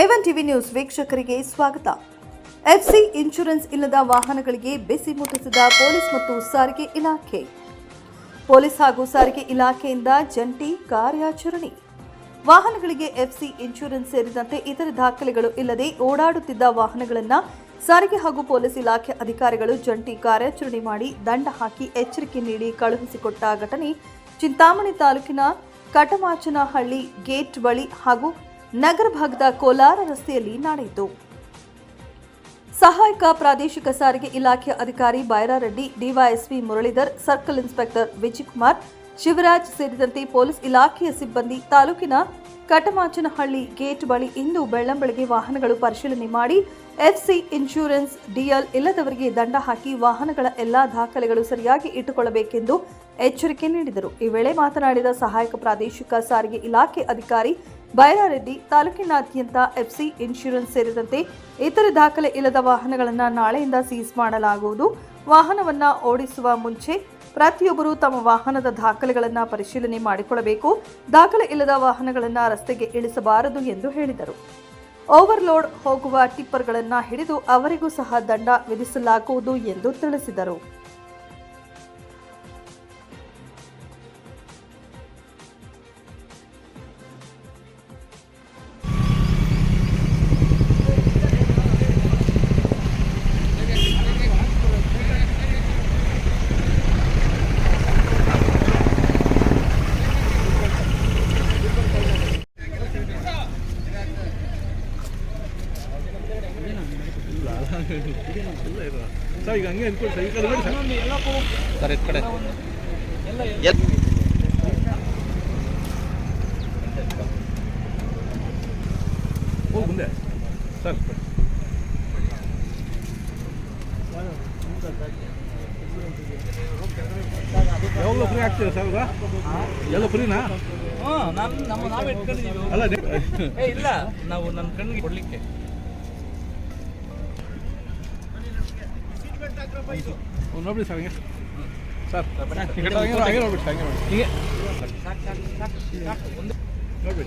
A one TV news ವೀಕ್ಷಕರಿಗೆ ಸ್ವಾಗತ. FC insurance ಇಲ್ಲದ ವಾಹನಗಳಿಗೆ ಬಿಸಿ ಮುಟ್ಟಿಸಿದ ಪೊಲೀಸ್ ಮತ್ತು ಸಾರಿಗೆ ಇಲಾಖೆ. ಪೊಲೀಸ್ ಹಾಗೂ ಸಾರಿಗೆ ಇಲಾಖೆಯಿಂದ ಜಂಟಿ ಕಾರ್ಯಾಚರಣೆ. ವಾಹನಗಳಿಗೆ ಎಫ್ಸಿ ಇನ್ಶೂರೆನ್ಸ್ ಸೇರಿದಂತೆ ಇತರ ದಾಖಲೆಗಳು ಇಲ್ಲದೆ ಓಡಾಡುತ್ತಿದ್ದ ವಾಹನಗಳನ್ನು ಸಾರಿಗೆ ಹಾಗೂ ಪೊಲೀಸ್ ಇಲಾಖೆ ಅಧಿಕಾರಿಗಳು ಜಂಟಿ ಕಾರ್ಯಾಚರಣೆ ಮಾಡಿ ದಂಡ ಹಾಕಿ ಎಚ್ಚರಿಕೆ ನೀಡಿ ಕಳುಹಿಸಿಕೊಟ್ಟ ಘಟನೆ ಚಿಂತಾಮಣಿ ತಾಲೂಕಿನ ಕಟಮಾಚನಹಳ್ಳಿ ಗೇಟ್ ಬಳಿ ಹಾಗೂ ನಗರ ಭಾಗದ ಕೋಲಾರ ರಸ್ತೆಯಲ್ಲಿ ನಡೆಯಿತು ಸಹಾಯಕ ಪ್ರಾದೇಶಿಕ ಸಾರಿಗೆ ಇಲಾಖೆ ಅಧಿಕಾರಿ Byrareddy, DYSP Muralidhar, circle inspector Vijaykumar, Shivraj ಸೇರಿದಂತೆ ಪೊಲೀಸ್ ಇಲಾಖೆಯ ಸಿಬ್ಬಂದಿ ತಾಲೂಕಿನ ಕಟಮಾಚನಹಳ್ಳಿ ಗೇಟ್ ಬಳಿ ಇಂದು ಬೆಳ್ಳಂಬೆಳಗ್ಗೆ ವಾಹನಗಳು ಪರಿಶೀಲನೆ ಮಾಡಿ ಎಫ್ಸಿ ಇನ್ಶೂರೆನ್ಸ್ ಡಿಎಲ್ ಇಲ್ಲದವರಿಗೆ ದಂಡ ಹಾಕಿ ವಾಹನಗಳ ಎಲ್ಲಾ ದಾಖಲೆಗಳು ಸರಿಯಾಗಿ ಇಟ್ಟುಕೊಳ್ಳಬೇಕೆಂದು ಎಚ್ಚರಿಕೆ ನೀಡಿದರು. ಈ ವೇಳೆ ಮಾತನಾಡಿದ ಸಹಾಯಕ ಪ್ರಾದೇಶಿಕ ಸಾರಿಗೆ ಇಲಾಖೆ ಅಧಿಕಾರಿ ಬೈರಾರೆಡ್ಡಿ ತಾಲೂಕಿನಾದ್ಯಂತ ಎಫ್ಸಿ ಇನ್ಶೂರೆನ್ಸ್ ಸೇರಿದಂತೆ ಇತರೆ ದಾಖಲೆ ಇಲ್ಲದ ವಾಹನಗಳನ್ನು ನಾಳೆಯಿಂದ ಸೀಸ್ ಮಾಡಲಾಗುವುದು. ವಾಹನವನ್ನು ಓಡಿಸುವ ಮುಂಚೆ ಪ್ರತಿಯೊಬ್ಬರು ತಮ್ಮ ವಾಹನದ ದಾಖಲೆಗಳನ್ನು ಪರಿಶೀಲನೆ ಮಾಡಿಕೊಳ್ಳಬೇಕು. ದಾಖಲೆ ಇಲ್ಲದ ವಾಹನಗಳನ್ನು ರಸ್ತೆಗೆ ಇಳಿಸಬಾರದು ಎಂದು ಹೇಳಿದರು. ಓವರ್ಲೋಡ್ ಹೋಗುವ ಟಿಪ್ಪರ್ಗಳನ್ನು ಹಿಡಿದು ಅವರಿಗೂ ಸಹ ದಂಡ ವಿಧಿಸಲಾಗುವುದು ಎಂದು ತಿಳಿಸಿದರು. ಹಂಗೆ ಅನ್ಕೊಳ್ಳಿ ಸರ್ ಈ ಕಡೆ ಸರ್ ಇದ್ ಕಡೆ. ಹೋಗಿ ಮುಂದೆ. ಸರ್. ಯಾವಾಗಲೂ ಫ್ರೀ ಆಗ್ತೀರಾ ಸರ್ ಈಗ ಎಲ್ಲ ಫ್ರೀನಾ ಹಾಂ ನಾನು ನಮ್ಮ ನಾವು ಇಟ್ಕೊಂಡಿದ್ದೀವಿ ಅಲ್ಲ ಏ ಇಲ್ಲ. ನಾವು ನಮ್ಮ ಕಣ್ಣಿಗೆ ಕೊಡ್ಲಿಕ್ಕೆ. ಒಂದು ನೋಡ್ಬಿಡಿ ಸರ್ ಹಂಗೆ ಸರ್ ಹಂಗೆ ನೋಡಿ- ಹಂಗೆ ನೋಡ್ಬಿಡಿ ಸರ್ ಹಂಗೆ ನೋಡಿ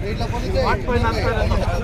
ಹೀಗೆ ನೋಡ್ಬಿಡಿ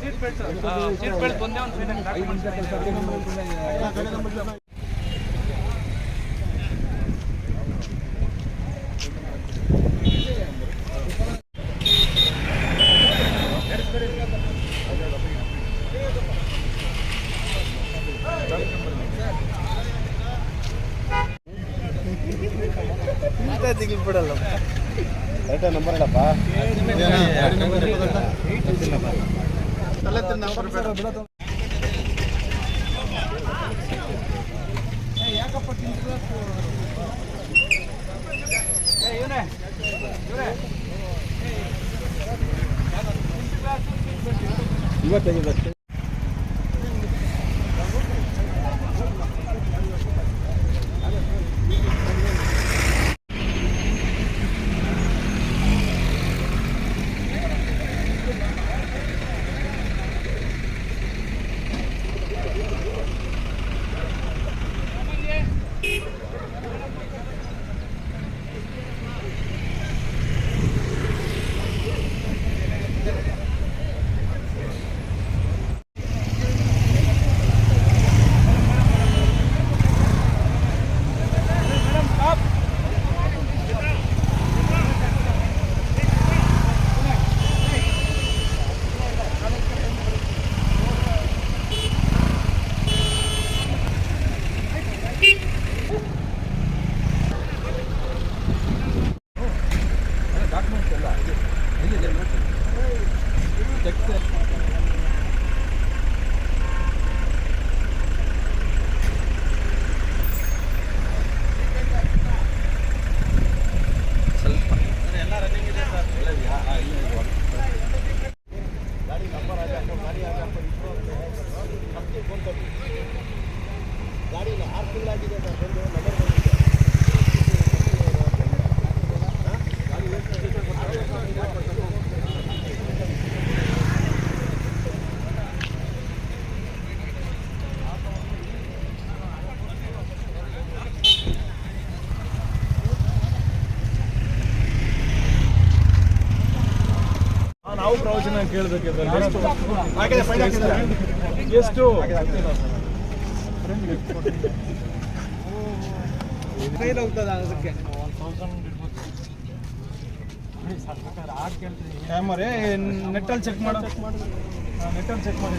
ಸೀಟ್ ಬೆಲ್ಟ್ ಸೀಟ್ ಬೆಲ್ಟ್ ಒಂದೇ ಒಂದು Über ಎಷ್ಟು? ಫೈಲ್ ಹೋಗ್ತದ ಅದಕ್ಕೆ? ಕ್ಯಾಮರೇ ನೆಟ್ಟಲ್ಲಿ ಚೆಕ್ ಮಾಡು. ನೆಟ್ಟಲ್ಲಿ ಚೆಕ್ ಮಾಡಿ.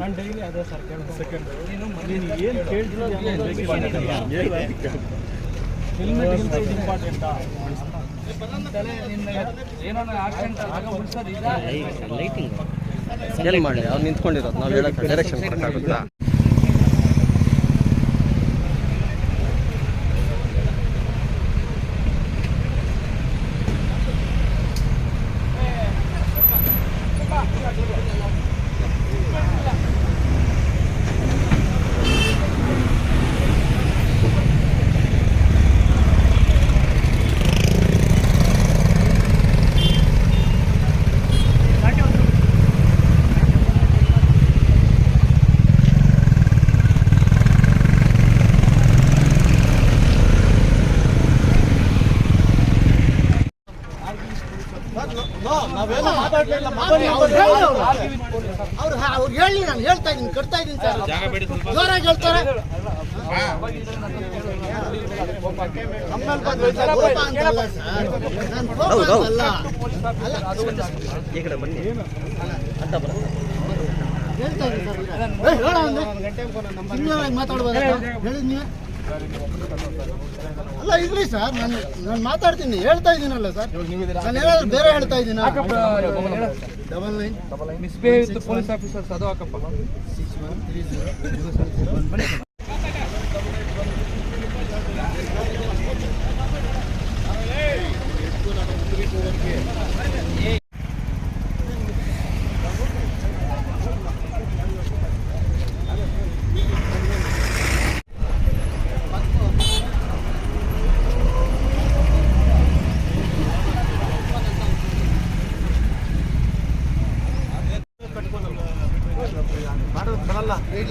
ನಾನು ಡೈಲಿ ಅದೇ ಸರ್ ಸೆಕೆಂಡ್ ನೀನು ಏನು ಹೆಲ್ಮೆಟ್ ಇಂಪಾರ್ಟೆಂಟಾ ಏನೋ ಮಾಡಿ ಅವ್ರು ನಿಂತ್ಕೊಂಡಿರೋದು. ನಾವು ಹೇಳಕ್ಕೆ ಡೈರೆಕ್ಷನ್ ಕೊಡೋಕ್ಕಾಗುತ್ತಾ ಅವ್ರು ಅವ್ರು ಹೇಳಿ ನಾನು ಹೇಳ್ತಾ ಇದ್ದೀನಿ ಕಟ್ತಾ ಇದ್ದೀನಿ ಸರ್. ಜೋರಾಗಿ ಹೇಳ್ತಾರೆ. ಹೇಳ್ತಾ ಇದ್ದೀನಿ ಸರ್. ಈಗ. ಏ, ಹೇಳ ಒಂದು. ಸುಮ್ನೆ ಮಾತಾಡ್ಬೋದಾ? ಹೇಳಿದ್ ನೀವೇ? ಅಲ್ಲ ಇದ್ರಿ ಸರ್. ನಾನು ನಾನು ಮಾತಾಡ್ತೀನಿ. ಹೇಳ್ತಾ ಇದ್ದೀನಲ್ಲ ಸರ್. ನಾನು ಏನಾದ್ರು ಬೇರೆ ಹೇಳ್ತಾ ಇದ್ದೀನ? Double nine misbehave with police officers ಅದು ಹಾಕಪ್ಪ ಸಿಕ್ಸ್ ಒನ್ ತ್ರೀ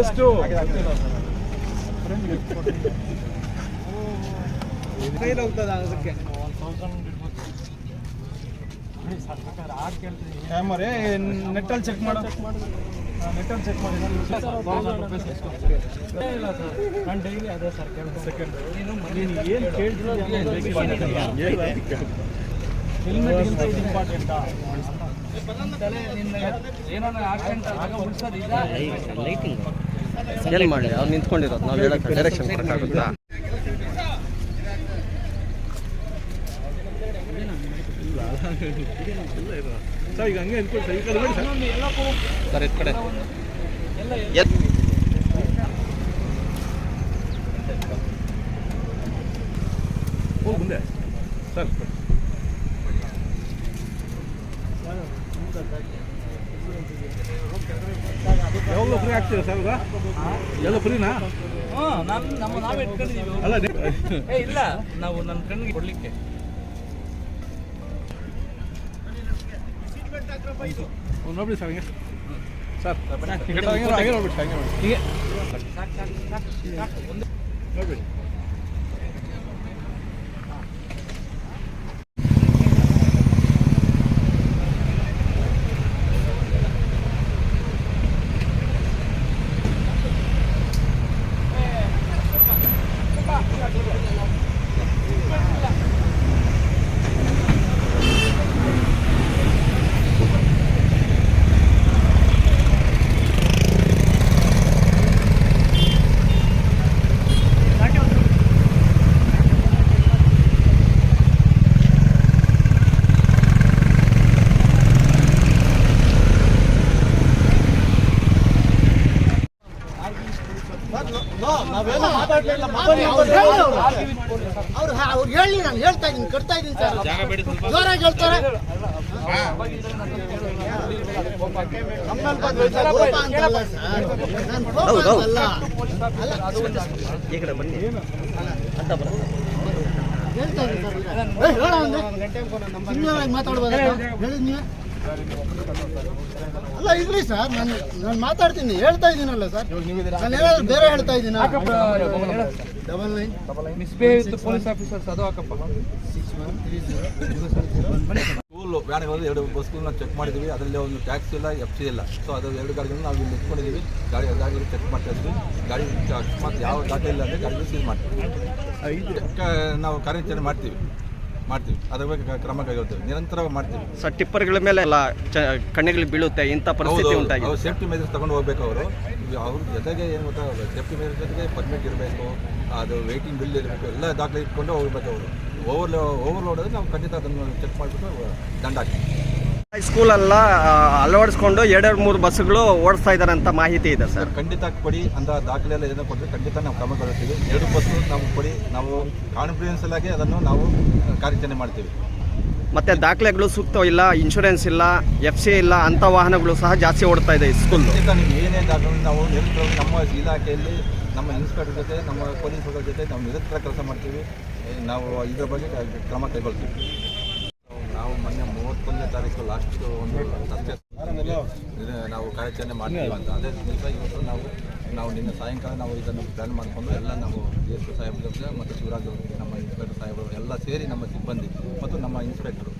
ಎಷ್ಟು? ಕೈಲಿ ಹೋಗ್ತದ ಅದಕ್ಕೆ? ಕ್ಯಾಮರೇ ನೆಟ್ಟಲ್ಲಿ ಚೆಕ್ ಮಾಡು. ನೆಟ್ಟಲ್ಲಿ ಚೆಕ್ ಮಾಡಿ. ಇಲ್ಲ ಸರ್ ನಾನು ಡೈಲಿ ಅದೇ ಸರ್ ಕೇಳ್ತೀನಿ ಸೆಕೆಂಡ್ ನೀನು ನೀನು ಏನು ಕೇಳ್ತಿದ್ಯಾ ಹೆಲ್ಮೆಟ್ ಇಂಪಾರ್ಟೆಂಟಾ ಎಲ್ಲಿ ಮಾಡಿ ಅವ್ರು ನಿಂತ್ಕೊಂಡಿರೋದು ನಾವು ಹೇಳಕ್ಕೆ ಡೈರೆಕ್ಷನ್ ಕೊಡೋಕ್ಕಾಗುತ್ತಾ? ಸರ್ ಈಗ ಹಂಗೆ ನಿಂತ್ಕೊಳ್ಳಿ ಸರ್ ಈ ಕಡೆ ಸರ್. ಸರ್ ಈ ಕಡೆ ಹೋಗಿ ಮುಂದೆ ಸರ್. ಯಾವಾಗಲೂ ಫ್ರೀ ಆಗ್ತೀರಾ ಸರ್ ಎಲ್ಲ ಫ್ರೀನಾ ನಮ್ಮ ನಾವೇ ಇಟ್ಕೊಂಡಿದ್ದೀವಿ ಅಲ್ಲ ಇಲ್ಲ ನಾವು ನನ್ನ ಫ್ರೆಂಡ್ಗೆ ಕೊಡ್ಲಿಕ್ಕೆ. ನೋಡಿ ಸರ್ ಹಂಗೆ. ಸರ್ ಹಂಗೆ ನೋಡ್ಬಿಡಿ ಸರ್, ಹಂಗೆ. ನೋಡಿ ಹೀಗೆ ನೋಡ್ಬಿಡಿ ನಾವೇನು ಮಾತಾಡ್ಲಿಲ್ಲ ಅವ್ರು ಹೇಳಿ ಅವ್ರು ಅವ್ರು ಹಾ- ಅವ್ರು ಹೇಳಿ ನಾನು ಹೇಳ್ತಾ ಇದ್ದೀನಿ ಕಟ್ತಾ ಇದ್ದೀನಿ ಸರ್ ಜೋರಾಗಿ ಹೇಳ್ತಾರೆ ನಮ್ಮಲ್ಲಿ ಬಂದು ಹೇಳ್ತಾರೆ, ಕೋಪ ಅಂತಲ್ಲ ಸರ್. ನಾನು ಕೋಪ ಹೌದು, ಹೌದು. ಅಂತಲ್ಲ. ಈ ಕಡೆ ಬನ್ನಿ ಅಡ್ಡ ಬರ ಹೇಳ್ತಾ ಇದ್ದೀನಿ ಸರ್ ಮಾತಾಡ್ಬೋದಾ? ಹೇಳಿದ್ ನೀವೇ? ಅಲ್ಲ ಇದ್ರಿ ಸರ್ ನಾನು ನಾನು ಮಾತಾಡ್ತೀನಿ. ಹೇಳ್ತಾ ಇದ್ದೀನಲ್ಲ ಸರ್ ನಾನು ಏನಾದ್ರು ಬೇರೆ ಹೇಳ್ತಾ ಇದ್ದೀನಿ? Double nine misbehave police officers ಅದು ಹಾಕಪ್ಪ. Six one three zero school ವ್ಯಾನ್ಗಳಲ್ಲಿ ಎರಡು ಬಸ್ಗಳನ್ನ ಚೆಕ್ ಮಾಡಿದ್ದೀವಿ ಅದರಲ್ಲಿ ಒಂದು ಟ್ಯಾಕ್ಸಿ ಇಲ್ಲ ಎಫ್ ಸಿ ಇಲ್ಲ. ಸೊ ಅದು ಎರಡು ಗಾಡಿಗಳನ್ನ ನಾವು ಇಲ್ಲಿ ಇಟ್ಕೊಂಡಿದ್ದೀವಿ ಗಾಡಿ ಗಾಡಿಗಳು ಚೆಕ್ ಮಾಡ್ತಾ ಇದ್ವಿ. ಗಾಡಿ ಅಕಸ್ಮಾತ್ ಯಾವ ದಾಖಲೆ ಇಲ್ಲ ಅಂದರೆ ಗಾಡಿ ಸೀಲ್ ಮಾಡ್ತೀವಿ. ನಾವು ಕಾರ್ಯಾಚರಣೆ ಮಾಡ್ತೀವಿ. ಮಾಡ್ತೀವಿ. ಅದ್ರ ಬಗ್ಗೆ ಕ್ರಮ ಕೈಗೊಳ್ತೀವಿ. ನಿರಂತರವಾಗಿ ಮಾಡ್ತೀವಿ. ಸರ್ ಟಿಪ್ಪರ್ಗಳ ಮೇಲೆ ಎಲ್ಲ ಚ ಕಣ್ಣಿಗೆ ಬೀಳುತ್ತೆ ಇಂಥ ಪರಿಸ್ಥಿತಿ ಉಂಟಾಗಿ ಅವ್ರು ಸೇಫ್ಟಿ ಮೆಜರ್ಸ್ ತಗೊಂಡು ಹೋಗ್ಬೇಕು ಅವರು. ಅವ್ರ ಜೊತೆಗೆ ಏನು ಗೊತ್ತಾ ಸೇಫ್ಟಿ ಮೆಜರ್ಸ್ ಜೊತೆಗೆ ಪರ್ಮಿಟ್ ಇರಬೇಕು ಅದು ವೆಯ್ಟಿಂಗ್ ಬಿಲ್ ಇರಬೇಕು ಎಲ್ಲ ದಾಖಲೆ ಇಟ್ಕೊಂಡು ಹೋಗ್ಬೇಕು ಅವರು. ಓವರ್ ಓವರ್ಲೋಡ್ ಆದರೆ ನಾವು ಖಂಡಿತ ಅದನ್ನು ಚೆಕ್ ಮಾಡಿಬಿಟ್ಟು ದಂಡ ಹಾಕ್ತೀವಿ. ಸ್ಕೂಲೆಲ್ಲ ಆ, ಅಳವಡಿಸ್ಕೊಂಡು ಎರಡೆರಡು ಮೂರು ಬಸ್ಸುಗಳು ಓಡಿಸ್ತಾ ಇದ್ದಾರೆ ಅಂತ ಮಾಹಿತಿ ಇದೆ ಸರ್. ಖಂಡಿತ ಕೊಡಿ ಅಂತ ದಾಖಲೆ ಎಲ್ಲ ಏನೋ ಕೊಟ್ಟರೆ ಖಂಡಿತ ನಾವು ಕ್ರಮ ಕೊಡ್ತೀವಿ ಎರಡು ಬಸ್ಸು ನಾವು ಕೊಡಿ ನಾವು ಕಾನ್ಫಿಡೆನ್ಸಲ್ ಆಗಿ ಅದನ್ನು ನಾವು ಕಾರ್ಯಾಚರಣೆ ಮಾಡ್ತೀವಿ. ಮತ್ತೆ ದಾಖಲೆಗಳು ಸೂಕ್ತ ಇಲ್ಲ ಇನ್ಶೂರೆನ್ಸ್ ಇಲ್ಲ ಎಫ್ ಸಿ ಇಲ್ಲ ಅಂಥ ವಾಹನಗಳು ಸಹ ಜಾಸ್ತಿ ಓಡ್ತಾ ಇದೆ ಸ್ಕೂಲ್ ಖಂಡಿತ ನೀವು ಏನೇ ದಾಖಲೆ ನಾವು ನಿರಂತರ ನಮ್ಮ ಇಲಾಖೆಯಲ್ಲಿ ನಮ್ಮ ಇನ್ಸ್ಪೆಕ್ಟರ್ ಜೊತೆ ನಮ್ಮ ಪೊಲೀಸರ ಜೊತೆ ನಾವು ನಿರಂತರ ಕೆಲಸ ಮಾಡ್ತೀವಿ. ನಾವು ಇದರ ಬಗ್ಗೆ ಕ್ರಮ ಕೈಗೊಳ್ತೀವಿ. ನಾವು ಮೊನ್ನೆ ಮೂವತ್ತೊಂದನೇ ತಾರೀಕು ಲಾಸ್ಟ್ ಒಂದು ನಾವು ಕಾರ್ಯಾಚರಣೆ ಮಾಡ್ತೀವಿ ಅಂತ. ಅದೇ ದಿವಸ ಇವತ್ತು ನಾವು ನಾವು ನಿನ್ನೆ ಸಾಯಂಕಾಲ ನಾವು ಇದನ್ನು ಪ್ಲ್ಯಾನ್ ಮಾಡಿಕೊಂಡು ಎಲ್ಲ ನಾವು ಡಿ ಎಸ್ ಪಿ ಸಾಹೇಬ್ರ ಮತ್ತು ಶಿವರಾಜ್ ನಮ್ಮ ಇನ್ಸ್ಪೆಕ್ಟರ್ ಸಾಹೇಬರು ಎಲ್ಲ ಸೇರಿ ನಮ್ಮ ಸಿಬ್ಬಂದಿ ಮತ್ತು ನಮ್ಮ ಇನ್ಸ್ಪೆಕ್ಟ್ರು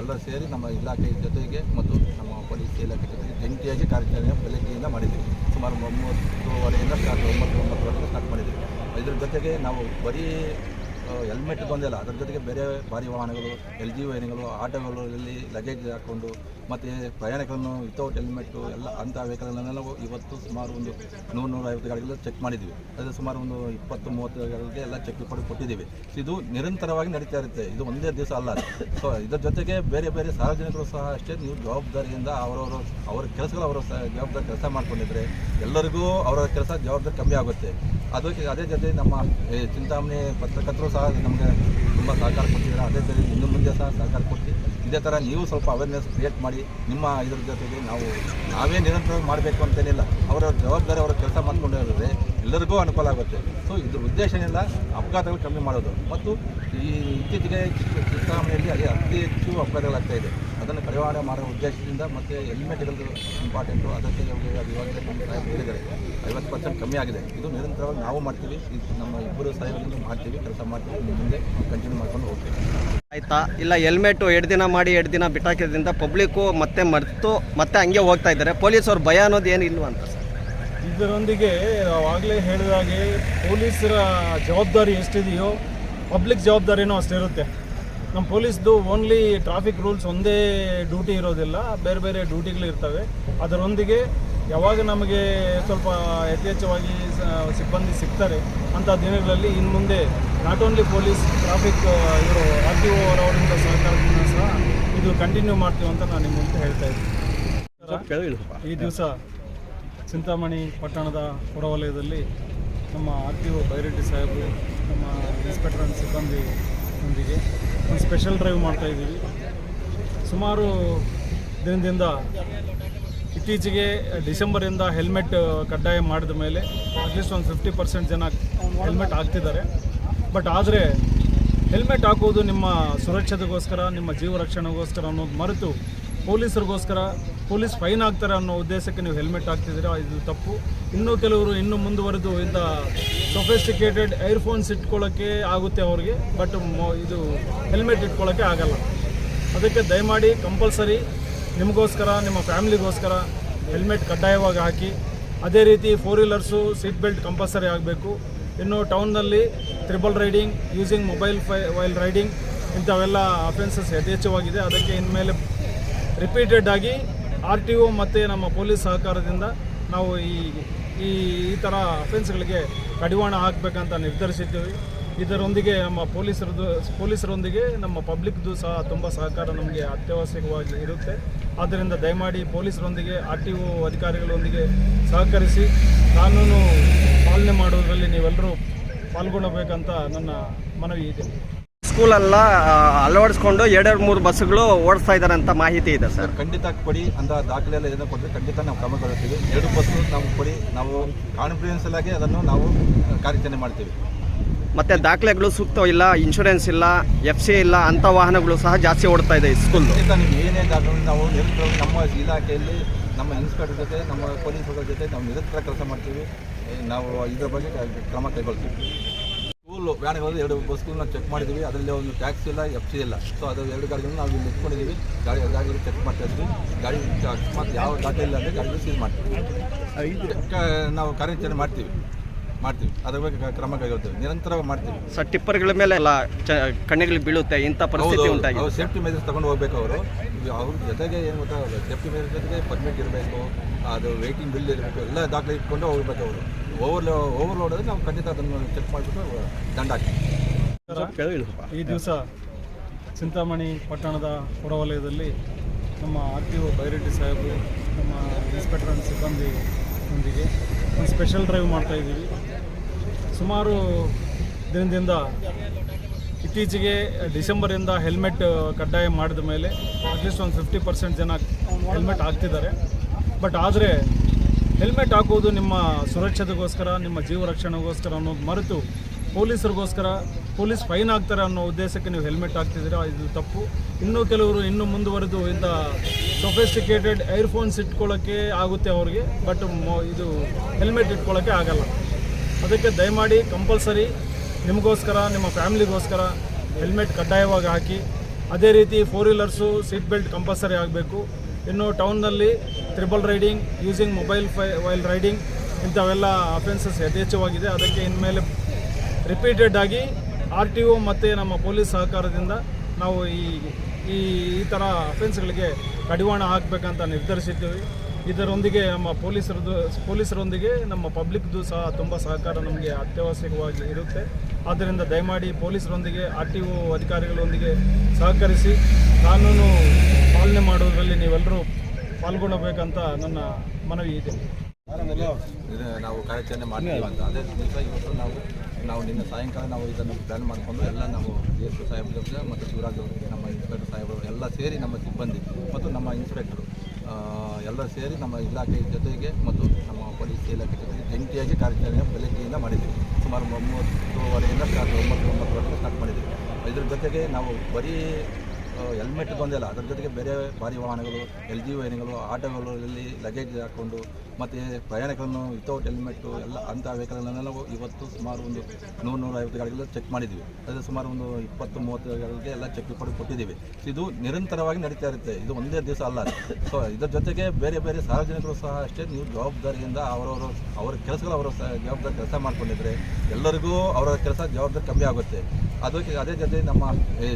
ಎಲ್ಲ ಸೇರಿ ನಮ್ಮ ಇಲಾಖೆ ಜೊತೆಗೆ ಮತ್ತು ನಮ್ಮ ಪೊಲೀಸ್ ಇಲಾಖೆ ಜೊತೆಗೆ ಜಂಟಿಯಾಗಿ ಕಾರ್ಯಾಚರಣೆ ಬೆಳಗ್ಗೆಯಿಂದ ಮಾಡಿದ್ದೀವಿ. ಸುಮಾರು ಒಂಬತ್ತುವರೆಯಿಂದ ಸ್ಟಾರ್ಟ್ ಒಂಬತ್ತು ಒಂಬತ್ತುವರೆಗೆ ಸ್ಟಾರ್ಟ್ ಮಾಡಿದ್ದೀವಿ. ಇದ್ರ ಜೊತೆಗೆ ನಾವು ಬರೀ ಹೆಲ್ಮೆಟ್ ತೊಂದಿಲ್ಲ ಅದ್ರ ಜೊತೆಗೆ ಬೇರೆ ಭಾರಿ ವಾಹನಗಳು ಎಲ್ ಜಿ ವಾಹನಗಳು ಆಟೋಗಳಲ್ಲಿ ಲಗೇಜ್ ಹಾಕ್ಕೊಂಡು ಮತ್ತು ಪ್ರಯಾಣಿಕರನ್ನು ವಿತೌಟ್ ಹೆಲ್ಮೆಟ್ಟು ಎಲ್ಲ ಅಂಥ ವೆಹಿಕಲ್ಗಳನ್ನೆಲ್ಲ ಇವತ್ತು ಸುಮಾರು ಒಂದು ನೂರು ಐವತ್ತು ಗಾಡಿಗಳು ಚೆಕ್ ಮಾಡಿದ್ದೀವಿ. ಅದು ಸುಮಾರು ಒಂದು ಇಪ್ಪತ್ತು ಮೂವತ್ತು ಗಾಡಿಗಳಿಗೆ ಎಲ್ಲ ಚೆಕ್ ರಿಪೋರ್ಟ್ ಕೊಟ್ಟಿದ್ದೀವಿ. ಇದು ನಿರಂತರವಾಗಿ ನಡೀತಾ ಇರುತ್ತೆ. ಇದು ಒಂದೇ ದಿವಸ ಅಲ್ಲ. ಸೊ ಇದರ ಜೊತೆಗೆ ಬೇರೆ ಬೇರೆ ಸಾರ್ವಜನಿಕರು ಸಹ ಅಷ್ಟೇ ನೀವು ಜವಾಬ್ದಾರಿಯಿಂದ ಅವರವರು, ಅವರ ಕೆಲಸಗಳು ಅವರ ಜವಾಬ್ದಾರಿ ಕೆಲಸ ಮಾಡ್ಕೊಂಡಿದ್ರೆ ಎಲ್ಲರಿಗೂ ಅವರ ಕೆಲಸ ಜವಾಬ್ದಾರಿ ಕಮ್ಮಿ ಆಗುತ್ತೆ. ಅದಕ್ಕೆ ಅದೇ ಜೊತೆ ನಮ್ಮ ಚಿಂತಾಮಣಿ ಪತ್ರಕರ್ತರು ಸಹ ನಮಗೆ ತುಂಬ ಸಹಕಾರ ಕೊಟ್ಟಿದ್ದಾರೆ. ಅದೇ ಥರ ಇನ್ನು ಮುಂದೆ ಸಹ ಸಹಕಾರ ಕೊಟ್ಟು ಇದೇ ಥರ ನೀವು ಸ್ವಲ್ಪ ಅವೇರ್ನೆಸ್ ಕ್ರಿಯೇಟ್ ಮಾಡಿ ನಿಮ್ಮ ಇದ್ರ ಜೊತೆಗೆ ನಾವು ನಾವೇ ನಿರಂತರ ಮಾಡಬೇಕು ಅಂತೇನಿಲ್ಲ ಅವರ ಜವಾಬ್ದಾರಿ ಅವರ ಕೆಲಸ ಮಾಡ್ಕೊಂಡಿರೋದ್ರೆ ಎಲ್ಲರಿಗೂ ಅನುಕೂಲ ಆಗುತ್ತೆ. ಸೊ ಇದ್ರ ಉದ್ದೇಶ ಏನಿಲ್ಲ ಅಪಘಾತಗಳು ಕಮ್ಮಿ ಮಾಡೋದು. ಮತ್ತು ಈ ಇತ್ತೀಚೆಗೆ ಚಿಕ್ಕ ಚಿಂತಾಮಣಿಯಲ್ಲಿ ಅತಿ ಹೆಚ್ಚು ಅಪಘಾತಗಳಾಗ್ತಾ ಇದೆ. ಅದನ್ನು ಕಡಿವಾಣ ಮಾಡುವ ಉದ್ದೇಶದಿಂದ ಮತ್ತು ಇರೋದು ಇಂಪಾರ್ಟೆಂಟು ಅದಕ್ಕೆ ನಮಗೆ ಅದು ಇವಾಗಲೇ ನಮ್ಮ ಸಾಹೇಬ್ ಹೇಳಿದ್ದಾರೆ. ಐವತ್ತು ಪರ್ಸೆಂಟ್ ಕಮ್ಮಿ ಆಗಿದೆ. ಇದು ನಿರಂತರವಾಗಿ ನಾವು ಮಾಡ್ತೀವಿ ಇದು ನಮ್ಮ ಇಬ್ಬರು ಸಾಹೇಬರಿಂದ ಮಾಡ್ತೀವಿ ಕೆಲಸ ಮಾಡ್ತೀವಿ ಮುಂದೆ ಕಂಟಿನ್ಯೂ ಮಾಡ್ಕೊಂಡು ಹೋಗ್ತೀವಿ. ಆಯ್ತಾ? ಇಲ್ಲ ಹೆಲ್ಮೆಟು ಎರಡು ದಿನ ಮಾಡಿ ಎರಡು ದಿನ ಬಿಟ್ಟಾಕಿದ್ರಿಂದ ಪಬ್ಲಿಕ್ಕು ಮತ್ತೆ ಮರೆತು ಮತ್ತೆ ಹಂಗೆ ಹೋಗ್ತಾ ಇದ್ದಾರೆ. ಪೊಲೀಸವ್ರ ಭಯ ಅನ್ನೋದು ಏನು ಇಲ್ವಾ ಅಂತ ಸರ್? ಇದರೊಂದಿಗೆ ಆವಾಗಲೇ ಹೇಳಿದಾಗೆ ಪೊಲೀಸರ ಜವಾಬ್ದಾರಿ ಎಷ್ಟಿದೆಯೋ ಪಬ್ಲಿಕ್ ಜವಾಬ್ದಾರಿನೂ ಅಷ್ಟಿರುತ್ತೆ. ನಮ್ಮ ಪೊಲೀಸ್ದು ಓನ್ಲಿ ಟ್ರಾಫಿಕ್ ರೂಲ್ಸ್ ಒಂದೇ ಡ್ಯೂಟಿ ಇರೋದಿಲ್ಲ ಬೇರೆ ಬೇರೆ ಡ್ಯೂಟಿಗಳು ಇರ್ತವೆ. ಅದರೊಂದಿಗೆ ಯಾವಾಗ ನಮಗೆ ಸ್ವಲ್ಪ ಯಥೇಚ್ಛವಾಗಿ ಸಿಬ್ಬಂದಿ ಸಿಗ್ತಾರೆ ಅಂಥ ದಿನಗಳಲ್ಲಿ ಇನ್ನು ಮುಂದೆ ನಾಟ್ ಓನ್ಲಿ ಪೊಲೀಸ್ ಟ್ರಾಫಿಕ್ ಇವರು ಆರ್ ಟಿ ಓ ಅವರಿಂದ ಸಹಕಾರದಿಂದ ಸಹ ಇದು ಕಂಟಿನ್ಯೂ ಮಾಡ್ತೀವಿ ಅಂತ ನಾನು ನಿಮ್ಮ ಮುಂದೆ ಹೇಳ್ತಾ ಇದ್ದೀನಿ. ಈ ದಿವಸ ಚಿಂತಾಮಣಿ ಪಟ್ಟಣದ ಹೊರವಲಯದಲ್ಲಿ ನಮ್ಮ ಆರ್ ಟಿ ಓ ಬೈರೆಡ್ಡಿ ಸಾಹೇಬರು ನಮ್ಮ ಇನ್ಸ್ಪೆಕ್ಟರ್ ಸಿಬ್ಬಂದಿ ಸಿಬ್ಬಂದಿಯೊಂದಿಗೆ ಒಂದು ಸ್ಪೆಷಲ್ ಡ್ರೈವ್ ಮಾಡ್ತಾ ಇದ್ದೀವಿ. ಸುಮಾರು ದಿನದಿಂದ ಇತ್ತೀಚೆಗೆ ಡಿಸೆಂಬರಿಂದ ಹೆಲ್ಮೆಟ್ ಕಡ್ಡಾಯ ಮಾಡಿದ ಮೇಲೆ ಅಟ್ಲೀಸ್ಟ್ ಒಂದು ಫಿಫ್ಟಿ ಪರ್ಸೆಂಟ್ ಜನ ಹೆಲ್ಮೆಟ್ ಹಾಕ್ತಿದ್ದಾರೆ. ಬಟ್ ಆದರೆ ಹೆಲ್ಮೆಟ್ ಹಾಕೋದು ನಿಮ್ಮ ಸುರಕ್ಷತೆಗೋಸ್ಕರ, ನಿಮ್ಮ ಜೀವ ರಕ್ಷಣೆಗೋಸ್ಕರ ಅನ್ನೋದು ಮರೆತು ಪೊಲೀಸರಿಗೋಸ್ಕರ, ಪೊಲೀಸ್ ಫೈನ್ ಆಗ್ತಾರೆ ಅನ್ನೋ ಉದ್ದೇಶಕ್ಕೆ ನೀವು ಹೆಲ್ಮೆಟ್ ಹಾಕ್ತಿದ್ದೀರಾ, ಇದು ತಪ್ಪು. ಇನ್ನೂ ಕೆಲವರು ಇನ್ನೂ ಮುಂದುವರೆದು ಇಂಥ ಸೊಫೆಸ್ಟಿಕೇಟೆಡ್ ಏರ್ಫೋನ್ಸ್ ಇಟ್ಕೊಳ್ಳೋಕ್ಕೆ ಆಗುತ್ತೆ ಅವ್ರಿಗೆ, ಬಟ್ ಇದು ಹೆಲ್ಮೆಟ್ ಇಟ್ಕೊಳ್ಳೋಕ್ಕೆ ಆಗಲ್ಲ. ಅದಕ್ಕೆ ದಯಮಾಡಿ ಕಂಪಲ್ಸರಿ ನಿಮಗೋಸ್ಕರ, ನಿಮ್ಮ ಫ್ಯಾಮಿಲಿಗೋಸ್ಕರ ಹೆಲ್ಮೆಟ್ ಕಡ್ಡಾಯವಾಗಿ ಹಾಕಿ, ಅದೇ ರೀತಿ four wheelers seat belt compulsory ಆಗಬೇಕು. ಇನ್ನು ಟೌನ್ನಲ್ಲಿ ತ್ರಿಬಲ್ ರೈಡಿಂಗ್ ಯೂಸಿಂಗ್ ಮೊಬೈಲ್ ಫೈ ವೈಲ್ ರೈಡಿಂಗ್ ಇಂಥವೆಲ್ಲ ಅಫೆನ್ಸಸ್ ಯಥೇಚ್ಛವಾಗಿದೆ. ಅದಕ್ಕೆ ಇನ್ಮೇಲೆ ರಿಪೀಟೆಡ್ ಆಗಿ ಆರ್ ಟಿ ಒ ಮತ್ತು ನಮ್ಮ ಪೊಲೀಸ್ ಸಹಕಾರದಿಂದ ನಾವು ಈ ಈ ಈ ಥರ ಅಫೆನ್ಸ್ಗಳಿಗೆ ಕಡಿವಾಣ ಹಾಕಬೇಕಂತ ನಿರ್ಧರಿಸಿದ್ದೀವಿ. ಇದರೊಂದಿಗೆ ನಮ್ಮ ಪೊಲೀಸರದ್ದು ಪೊಲೀಸರೊಂದಿಗೆ ನಮ್ಮ ಪಬ್ಲಿಕ್ದು ಸಹ ತುಂಬ ಸಹಕಾರ ನಮಗೆ ಅತ್ಯವಶ್ಯಕವಾಗಿ ಇರುತ್ತೆ. ಆದ್ದರಿಂದ ದಯಮಾಡಿ ಪೊಲೀಸರೊಂದಿಗೆ ಆರ್ ಟಿ ಒ ಅಧಿಕಾರಿಗಳೊಂದಿಗೆ ಸಹಕರಿಸಿ ಕಾನೂನು ಪಾಲನೆ ಮಾಡೋದರಲ್ಲಿ ನೀವೆಲ್ಲರೂ ಪಾಲ್ಗೊಳ್ಳಬೇಕಂತ ನನ್ನ ಮನವಿ ಇದೆ. ಸ್ಕೂಲೆಲ್ಲ ಅಳವಡಿಸ್ಕೊಂಡು ಎರಡೆರಡು ಮೂರು ಬಸ್ಸುಗಳು ಓಡಿಸ್ತಾ ಇದ್ದಾರೆ ಅಂತ ಮಾಹಿತಿ ಇದೆ ಸರ್. ಖಂಡಿತ ಕೊಡಿ ಅಂತ ದಾಖಲೆ ಎಲ್ಲ ಏನೋ ಕೊಟ್ಟರೆ ಖಂಡಿತ ನಾವು ಕ್ರಮ ತಗೊಳ್ತೀವಿ ಎರಡು ಬಸ್ಸು ನಾವು ಕೊಡಿ ನಾವು ಕಾನ್ಫಿಡೆನ್ಸಲ್ ಆಗಿ ಅದನ್ನು ನಾವು ಕಾರ್ಯಾಚರಣೆ ಮಾಡ್ತೀವಿ. ಮತ್ತೆ ದಾಖಲೆಗಳು ಸೂಕ್ತ ಇಲ್ಲ ಇನ್ಶೂರೆನ್ಸ್ ಇಲ್ಲ ಎಫ್ ಸಿ ಇಲ್ಲ ಅಂಥ ವಾಹನಗಳು ಸಹ ಜಾಸ್ತಿ ಓಡ್ತಾ ಇದೆ ಸ್ಕೂಲ್ ಖಂಡಿತ ನೀವು ಏನೇ ದಾಖಲೆ ನಾವು ನಿರಂತರ ನಮ್ಮ ಇಲಾಖೆಯಲ್ಲಿ ನಮ್ಮ ಇನ್ಸ್ಪೆಕ್ಟರ್ ಜೊತೆ ನಮ್ಮ ಪೊಲೀಸರ ಜೊತೆ ನಾವು ನಿರಂತರ ಕೆಲಸ ಮಾಡ್ತೀವಿ. ನಾವು ಇದರ ಬಗ್ಗೆ ಕ್ರಮ ಕೈಗೊಳ್ತೀವಿ. ಸ್ಕೂಲ್ ವ್ಯಾನ್ಗಳಲ್ಲಿ ಎರಡು ಬಸ್ಗಳನ್ನ ಚೆಕ್ ಮಾಡಿದ್ದೀವಿ ಅದರಲ್ಲಿ ಒಂದು ಟ್ಯಾಕ್ಸಿ ಇಲ್ಲ ಎಫ್ ಸಿ ಇಲ್ಲ. ಸೊ ಅದು ಎರಡು ಗಾಡಿಗಳನ್ನ ನಾವು ಇಲ್ಲಿ ಇಟ್ಕೊಂಡಿದ್ದೀವಿ ಗಾಡಿ ಗಾಡಿಗಳು ಚೆಕ್ ಮಾಡ್ತಾ ಇದ್ವಿ. ಗಾಡಿ ಅಕಸ್ಮಾತ್ ಯಾವ ದಾಖಲೆ ಇಲ್ಲ ಅಂದರೆ ಗಾಡಿಗಳು ಸೀಲ್ ಮಾಡ್ತೀವಿ. ನಾವು ಕಾರ್ಯಾಚರಣೆ ಮಾಡ್ತೀವಿ. ಮಾಡ್ತೀವಿ. ಅದ್ರ ಬಗ್ಗೆ ಕ- ಕ್ರಮ ಕೈಗೊಳ್ತೀವಿ. ನಿರಂತರವಾಗಿ ಮಾಡ್ತೀವಿ. ಸರ್ ಟಿಪ್ಪರ್ಗಳ ಮೇಲೆ ಎಲ್ಲ ಚ ಕಣ್ಣಿಗೆ ಬೀಳುತ್ತೆ. ಇಂಥ ಪರಿಸ್ಥಿತಿ ಉಂಟಾಗಿ ಅವ್ರು ಸೇಫ್ಟಿ ಮೆಜರ್ಸ್ ತಗೊಂಡು ಹೋಗ್ಬೇಕು ಅವರು. ಅವ್ರ ಜೊತೆಗೆ ಏನು ಗೊತ್ತಾ ಸೇಫ್ಟಿ ಮೆಜರ್ಸ್ ಜೊತೆಗೆ ಪರ್ಮಿಟ್ ಇರಬೇಕು ಅದು ವೆಯ್ಟಿಂಗ್ ಬಿಲ್ ಇರಬೇಕು ಎಲ್ಲ ದಾಖಲೆ ಇಟ್ಕೊಂಡು ಹೋಗ್ಬೇಕು ಅವರು. ಓವರ್ ಓವರ್ಲೋಡ್ ಆದರೆ ನಾವು ಖಂಡಿತ ಅದನ್ನು ಚೆಕ್ ಮಾಡಿಬಿಟ್ಟು ದಂಡ ಹಾಕ್ತೀವಿ. ಈ ದಿವಸ ಚಿಂತಾಮಣಿ ಪಟ್ಟಣದ ಹೊರವಲಯದಲ್ಲಿ ನಮ್ಮ ಆರ್ ಟಿ ಒ ಬೈರೆಡ್ಡಿ ಸಾಹೇಬರು ನಮ್ಮ ಇನ್ಸ್ಪೆಕ್ಟರ್ ಅಂಡ್ ಸಿಬ್ಬಂದಿಯೊಂದಿಗೆ ಒಂದು ಸ್ಪೆಷಲ್ ಡ್ರೈವ್ ಮಾಡ್ತಾ ಇದ್ದೀವಿ. ಸುಮಾರು ದಿನದಿಂದ ಇತ್ತೀಚೆಗೆ ಡಿಸೆಂಬರಿಂದ ಹೆಲ್ಮೆಟ್ ಕಡ್ಡಾಯ ಮಾಡಿದ ಮೇಲೆ ಅಟ್ಲೀಸ್ಟ್ ಒಂದು ಫಿಫ್ಟಿ ಪರ್ಸೆಂಟ್ ಜನ ಹೆಲ್ಮೆಟ್ ಹಾಕ್ತಿದ್ದಾರೆ. ಬಟ್ ಆದರೆ ಹೆಲ್ಮೆಟ್ ಹಾಕೋದು ನಿಮ್ಮ ಸುರಕ್ಷತೆಗೋಸ್ಕರ, ನಿಮ್ಮ ಜೀವ ರಕ್ಷಣೆಗೋಸ್ಕರ ಅನ್ನೋದು ಮರೆತು ಪೊಲೀಸರಿಗೋಸ್ಕರ, ಪೊಲೀಸ್ ಫೈನ್ ಆಗ್ತಾರೆ ಅನ್ನೋ ಉದ್ದೇಶಕ್ಕೆ ನೀವು ಹೆಲ್ಮೆಟ್ ಹಾಕ್ತಿದ್ದೀರಾ? ಇದು ತಪ್ಪು. ಇನ್ನೂ ಕೆಲವರು ಇನ್ನೂ ಮುಂದುವರೆದು ಇಂಥ ಸೊಫೆಸ್ಟಿಕೇಟೆಡ್ ಏರ್ಫೋನ್ಸ್ ಇಟ್ಕೊಳ್ಳೋಕ್ಕೆ ಆಗುತ್ತೆ ಅವ್ರಿಗೆ, ಬಟ್ ಇದು ಹೆಲ್ಮೆಟ್ ಇಟ್ಕೊಳ್ಳೋಕ್ಕೆ ಆಗಲ್ಲ. ಅದಕ್ಕೆ ದಯಮಾಡಿ ಕಂಪಲ್ಸರಿ ನಿಮಗೋಸ್ಕರ, ನಿಮ್ಮ ಫ್ಯಾಮಿಲಿಗೋಸ್ಕರ ಹೆಲ್ಮೆಟ್ ಕಡ್ಡಾಯವಾಗಿ ಹಾಕಿ. ಅದೇ ರೀತಿ four wheelers seat belt compulsory ಆಗಬೇಕು. ಇನ್ನು ಟೌನ್ನಲ್ಲಿ ತ್ರಿಬಲ್ ರೈಡಿಂಗ್ ಯೂಸಿಂಗ್ ಮೊಬೈಲ್ ಫೈ ವೈಲ್ ರೈಡಿಂಗ್ ಇಂಥವೆಲ್ಲ ಅಫೆನ್ಸಸ್ ಯಥೇಚ್ಛವಾಗಿದೆ. ಅದಕ್ಕೆ ಇನ್ಮೇಲೆ ರಿಪೀಟೆಡ್ ಆಗಿ ಆರ್ ಟಿ ಒ ಮತ್ತು ನಮ್ಮ ಪೊಲೀಸ್ ಸಹಕಾರದಿಂದ ನಾವು ಈ ಈ ಈ ಥರ ಅಫೆನ್ಸ್ಗಳಿಗೆ ಕಡಿವಾಣ ಹಾಕಬೇಕಂತ ನಿರ್ಧರಿಸಿದ್ದೀವಿ. ಇದರೊಂದಿಗೆ ನಮ್ಮ ಪೊಲೀಸರದ್ದು ಪೊಲೀಸರೊಂದಿಗೆ ನಮ್ಮ ಪಬ್ಲಿಕ್ದು ಸಹ ತುಂಬ ಸಹಕಾರ ನಮಗೆ ಅತ್ಯವಶ್ಯಕವಾಗಿ ಇರುತ್ತೆ. ಆದ್ದರಿಂದ ದಯಮಾಡಿ ಪೊಲೀಸರೊಂದಿಗೆ ಆರ್ ಟಿ ಒ ಅಧಿಕಾರಿಗಳೊಂದಿಗೆ ಸಹಕರಿಸಿ, ಕಾನೂನು ಪಾಲನೆ ಮಾಡುವುದರಲ್ಲಿ ನೀವೆಲ್ಲರೂ ಪಾಲ್ಗೊಳ್ಳಬೇಕಂತ ನನ್ನ ಮನವಿ ಇದೆ. ನಾವು ಕಾರ್ಯಾಚರಣೆ ಮಾಡ್ತೀವಿ ಅಂತ. ಅದೇ ದಿವಸ ಇವತ್ತು ನಾವು ನಾವು ನಿನ್ನೆ ಸಾಯಂಕಾಲ ನಾವು ಇದನ್ನು ಪ್ಲ್ಯಾನ್ ಮಾಡಿಕೊಂಡು ಎಲ್ಲ ನಾವು ಡಿ ಎಸ್ ಪಿ ಸಾಹೇಬ್ರ ಮತ್ತು ಶಿವರಾಜ್ ಅವರಿಗೆ, ನಮ್ಮ ಇನ್ಸ್ಪೆಕ್ಟರ್ ಸಾಹೇಬರು ಎಲ್ಲ ಸೇರಿ ನಮ್ಮ ಸಿಬ್ಬಂದಿ ಮತ್ತು ನಮ್ಮ ಇನ್ಸ್ಪೆಕ್ಟರು ಎಲ್ಲ ಸೇರಿ ನಮ್ಮ ಇಲಾಖೆ ಜೊತೆಗೆ ಮತ್ತು ನಮ್ಮ ಪೊಲೀಸ್ ಇಲಾಖೆ ಜೊತೆಗೆ ಜಂಟಿಯಾಗಿ ಕಾರ್ಯಾಚರಣೆ ಬೆಳಗ್ಗೆಯಿಂದ ಮಾಡಿದ್ದೀವಿ. ಸುಮಾರು ಒಂಬತ್ತುವರೆಯಿಂದ ಸ್ಟಾರ್ಟ್ ಒಂಬತ್ತು ಒಂಬತ್ತುವರೆಗೆ ಸ್ಟಾರ್ಟ್ ಮಾಡಿದ್ದೀವಿ. ಇದ್ರ ಜೊತೆಗೆ ನಾವು ಬರೀ ಹೆಲ್ಮೆಟ್ ಬಂದಿಲ್ಲ. ಅದರ ಜೊತೆಗೆ ಬೇರೆ ಭಾರಿ ವಾಹನಗಳು ಎಲ್ ಜಿ ವಾಹನಗಳು ಆಟೋಗಳಲ್ಲಿ ಲಗೇಜ್ ಹಾಕ್ಕೊಂಡು ಮತ್ತು ಪ್ರಯಾಣಿಕರನ್ನು ವಿತೌಟ್ ಹೆಲ್ಮೆಟ್ಟು ಎಲ್ಲ ಅಂಥ ವೆಹಿಕಲ್ಗಳನ್ನೆಲ್ಲ ನಾವು ಇವತ್ತು ಸುಮಾರು ಒಂದು ನೂರು ಐವತ್ತು ಗಾಡಿಗಳು ಚೆಕ್ ಮಾಡಿದ್ದೀವಿ. ಅದೇ ಸುಮಾರು ಒಂದು ಇಪ್ಪತ್ತು ಮೂವತ್ತು ಗಾಡಿಗಳಿಗೆ ಎಲ್ಲ ಚೆಕ್ ರಿಪೋರ್ಟ್ ಕೊಟ್ಟಿದ್ದೀವಿ. ಇದು ನಿರಂತರವಾಗಿ ನಡೀತಾ ಇರುತ್ತೆ. ಇದು ಒಂದೇ ದಿವಸ ಅಲ್ಲ. ಸೊ ಇದರ ಜೊತೆಗೆ ಬೇರೆ ಬೇರೆ ಸಾರ್ವಜನಿಕರು ಸಹ ಅಷ್ಟೇ ನೀವು ಜವಾಬ್ದಾರಿಯಿಂದ ಅವರವರು, ಅವರ ಕೆಲಸಗಳು ಅವರ ಜವಾಬ್ದಾರಿ ಕೆಲಸ ಮಾಡಿಕೊಂಡಿದ್ರೆ ಎಲ್ಲರಿಗೂ ಅವರ ಕೆಲಸ ಜವಾಬ್ದಾರಿ ಕಮ್ಮಿ ಆಗುತ್ತೆ. ಅದಕ್ಕೆ ಅದೇ ಜೊತೆ ನಮ್ಮ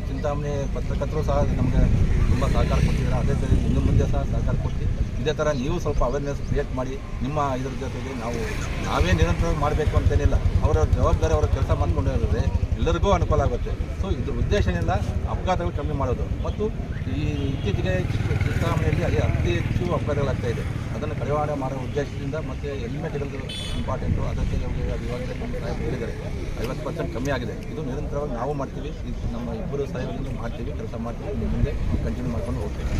ಚಿಂತಾಮಣಿ ಪತ್ರಕರ್ತರು ಸಹ ನಮಗೆ ತುಂಬ ಸಹಕಾರ ಕೊಟ್ಟಿದ್ದಾರೆ. ಅದೇ ಜೊತೆ ಇನ್ನು ಮುಂದೆ ಸಹ ಸಹಕಾರ ಕೊಟ್ಟು ಇದೇ ಥರ ನೀವು ಸ್ವಲ್ಪ ಅವೇರ್ನೆಸ್ ಕ್ರಿಯೇಟ್ ಮಾಡಿ, ನಿಮ್ಮ ಇದ್ರ ಜೊತೆಗೆ ನಾವು, ನಾವೇ ನಿರಂತರ ಮಾಡಬೇಕು ಅಂತೇನಿಲ್ಲ. ಅವರ ಜವಾಬ್ದಾರಿ ಅವರ ಕೆಲಸ ಮಾಡ್ಕೊಂಡಿರೋದ್ರೆ ಎಲ್ಲರಿಗೂ ಅನುಕೂಲ ಆಗುತ್ತೆ. ಸೊ ಇದ್ರ ಏನಿಲ್ಲ ಅಪಘಾತಗಳು ಕಮ್ಮಿ ಮಾಡೋದು. ಮತ್ತು ಈ ಇತ್ತೀಚೆಗೆ ಚಿಂತಾಮಣಿಯಲ್ಲಿ ಅತಿ ಹೆಚ್ಚು ಅಪಘಾತಗಳಾಗ್ತಾ ಇದೆ. ಅದನ್ನು ಕಡಿವಾಣ ಮಾಡುವ ಉದ್ದೇಶದಿಂದ ಮತ್ತು ಹೆಲ್ಮೆಟ್ಗಳದ್ದು ಇಂಪಾರ್ಟೆಂಟು ಅದಕ್ಕೆ ನಮಗೆ ಅದು ಇವಾಗಲೇ ಸಾಹೇಬರು ಹೇಳಿದ್ದಾರೆ. ಐವತ್ತು ಪರ್ಸೆಂಟ್ ಕಮ್ಮಿ ಆಗಿದೆ. ಇದು ನಿರಂತರವಾಗಿ ನಾವು ಮಾಡ್ತೀವಿ. ನಮ್ಮ ಇಬ್ಬರು ಸಾಹೇಬರಿಂದ ಮಾಡ್ತೀವಿ, ಕೆಲಸ ಮಾಡ್ತೀವಿ. ಮುಂದೆ ಕಂಟಿನ್ಯೂ ಮಾಡ್ಕೊಂಡು ಹೋಗ್ತೀವಿ.